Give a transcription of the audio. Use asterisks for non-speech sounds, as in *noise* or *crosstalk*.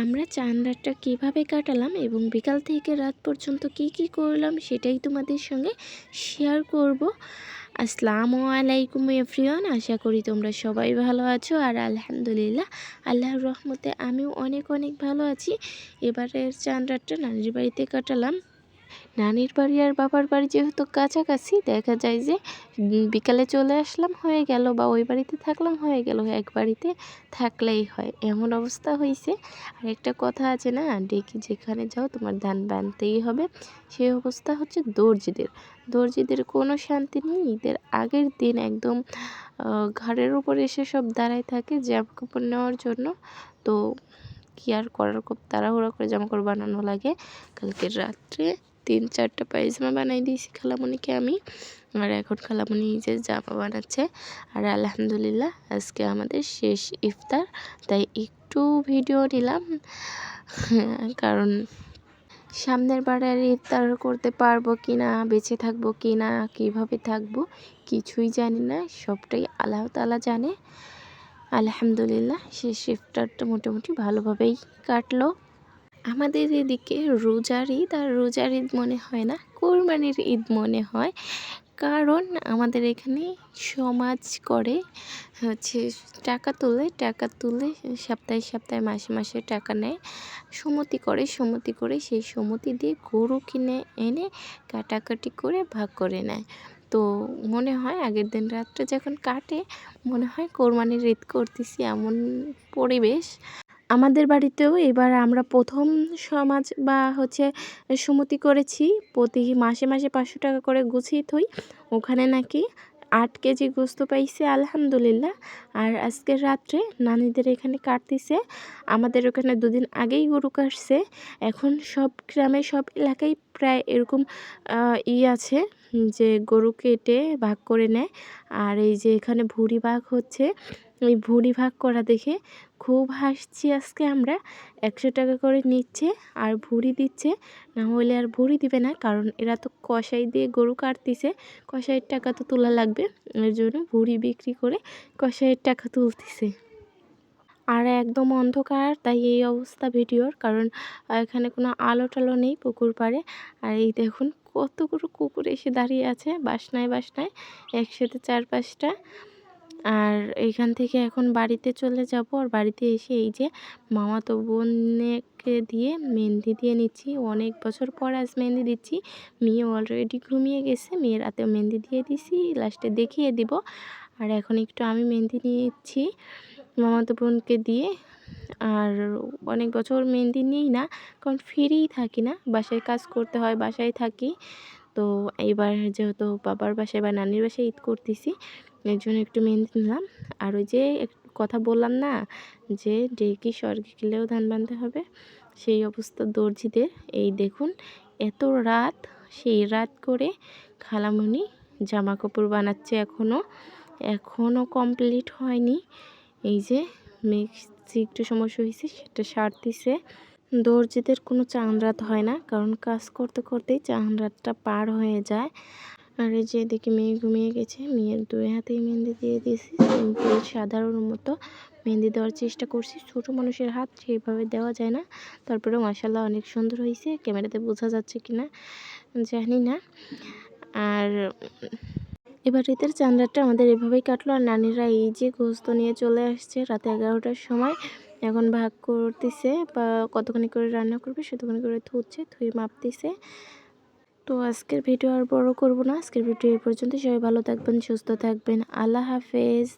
আমরা চাঁদ রাতটা কীভাবে কাটালাম এবং বিকাল থেকে রাত পর্যন্ত কি কি করলাম সেটাই তোমাদের সঙ্গে শেয়ার করব। আসসালামু আলাইকুম এভরিওয়ান আশা করি তোমরা সবাই ভালো আছো আর আলহামদুলিল্লাহ, আল্লাহর রহমতে আমিও অনেক অনেক ভালো আছি। এবারের চাঁদ রাতটা নানির বাড়িতে কাটালাম। নানির বাড়ি আর বাবার বাড়ি যেহেতু কাছাকাছি, দেখা যায় যে বিকালে চলে আসলাম, হয়ে গেল বা ওই বাড়িতে থাকলাম, হয়ে গেল এক বাড়িতে থাকলেই হয়। এমন অবস্থা হয়েছে আর একটা কথা আছে না, ডেকে যেখানে যাও তোমার ধান বানতেই হবে। সেই অবস্থা হচ্ছে দর্জিদের। দর্জিদের কোনো শান্তি নেই। ঈদের আগের দিন একদম ঘাড়ের উপর এসে সব দাঁড়ায় থাকে জামা কাপড় নেওয়ার জন্য। তো কি আর করার, খুব তাড়াহুড়া করে জামা কাপড় বানানো লাগে। কালকের রাত্রে তিন চারটা পায়জামা বানাই দিয়েছি খালামণিকে আমি। আর এখন খালামণি যে জামা বানাচ্ছে। আর আলহামদুলিল্লাহ আজকে আমাদের শেষ ইফতার, তাই একটু ভিডিও নিলাম। *laughs* কারণ সামনের বারে ইফতার করতে পারব কি না, বেঁচে থাকব কি না, কীভাবে থাকব কিছুই জানি না, সবটাই আল্লাহ তালা জানে। আলহামদুলিল্লাহ শেষ ইফতারটা মোটামুটি ভালোভাবেই কাটলো। আমাদের এদিকে রোজার ঈদ আর রোজার ঈদ মনে হয় না, কোরবানির ঈদ মনে হয়। কারণ আমাদের এখানে সমাজ করে হচ্ছে টাকা তুলে টাকা তুলে সপ্তাহে সপ্তাহে, মাসে মাসে টাকা নেয়। সমতি করে সমতি করে সেই সমতি দিয়ে গরু কিনে, এনে কাটাকাটি করে ভাগ করে নেয়। তো মনে হয় আগের দিন রাতটা যখন কাটে, মনে হয় কোরবানির ঈদ করতেছি এমন পরিবেশ। আমাদের বাড়িতেও এবার আমরা প্রথম সমাজ বা হচ্ছে সুমতি করেছি। প্রতি মাসে মাসে পাঁচশো টাকা করে গুছিয়ে থই। ওখানে নাকি আট কেজি গোস্ত পাইছে, আলহামদুলিল্লাহ। আর আজকের রাত্রে নানিদের এখানে কাটতেছে। আমাদের ওখানে দুদিন আগেই গরু কাটছে। এখন সব গ্রামে, সব এলাকায় প্রায় এরকম ই আছে যে গরু কেটে ভাগ করে নেয়। আর এই যে এখানে ভুড়ি ভাগ হচ্ছে। এই ভুড়ি ভাগ করা দেখে খুব হাসছি আজকে আমরা। একশো টাকা করে নিচ্ছে আর ভুড়ি দিচ্ছে। না হলে আর ভুড়ি দিবে না, কারণ এরা তো কষাই দিয়ে গরু কাটতেছে। কষাইয়ের টাকা তো তোলা লাগবে, এর জন্য ভুড়ি বিক্রি করে কষাইয়ের টাকা তুলতেছে। আর একদম অন্ধকার, তাই এই অবস্থা ভিডিওর, কারণ এখানে কোনো আলো টালো নেই পুকুর পাড়ে। আর এই দেখুন কতগুলো কুকুর এসে দাঁড়িয়ে আছে, বাসনায় বাসনায়, একসাথে চার পাঁচটা আর এইখান থেকে এখন বাড়িতে চলে যাব। আর বাড়িতে এসে এই যে মামাতো বোনকে দিয়ে মেহেন্দি দিয়ে নিচ্ছি। অনেক বছর পর আজ মেহেন্দি দিচ্ছি। মেয়ে অলরেডি ঘুমিয়ে গেছে। মেয়ের রাতেও মেহেন্দি দিয়ে দিছি। লাস্টে দেখিয়ে দিব। আর এখন একটু আমি মেহেন্দি নিয়েছি মামাতো বোনকে দিয়ে। আর অনেক বছর মেহেন্দি নিই না। কারণ ফিরেই থাকি না। বাসায় কাজ করতে হয়, বাসায় থাকি। তো এইবার যেহেতু বাবার বাসায় বা নানির বাসায় ঈদ করতেছি, এর জন্য একটু মেহেন্দি নিলাম আর ওই যে কথা বললাম না, যে ডেকি স্বর্গে গেলেও ধান বানতে হবে, সেই অবস্থা দর্জিদের। এই দেখুন, এত রাত, সেই রাত করে খালামণি জামা কাপড় বানাচ্ছে এখনও এখনও কমপ্লিট হয়নি। এই যে মিক্সি একটু সমস্যা হয়েছে, সেটা সারতিছে। দর্জিদের কোনো চান রাত হয় না, কারণ কাজ করতে করতেই চান রাতটা পার হয়ে যায়। আর এই যে দেখি মেয়ে ঘুমিয়ে গেছে, মেয়ের দুই হাতেই মেহেন্দি দিয়ে দিয়েছি, সিম্পল সাধারণ মতো মেহেন্দি দেওয়ার চেষ্টা করছি। ছোটো মানুষের হাত সেভাবে দেওয়া যায় না, তারপরেও মাসাল্লাহ অনেক সুন্দর হয়েছে, ক্যামেরাতে বোঝা যাচ্ছে কি না জানি না। আর এবার ঈদের চান্দারটা আমাদের এভাবেই কাটলো আর নানিরা এই যে গোস্ত নিয়ে চলে আসছে রাতে এগারোটার সময়। এখন ভাগ করতেছে বা কতখানি করে রান্না করবে সেতখানি করে ধুচ্ছে, ধুয়ে মাপতেছে। তো আজকের ভিডিও আর বড় করব না। আজকের ভিডিও এ পর্যন্ত সবাই ভালো থাকবেন, সুস্থ থাকবেন। আল্লাহ হাফেজ।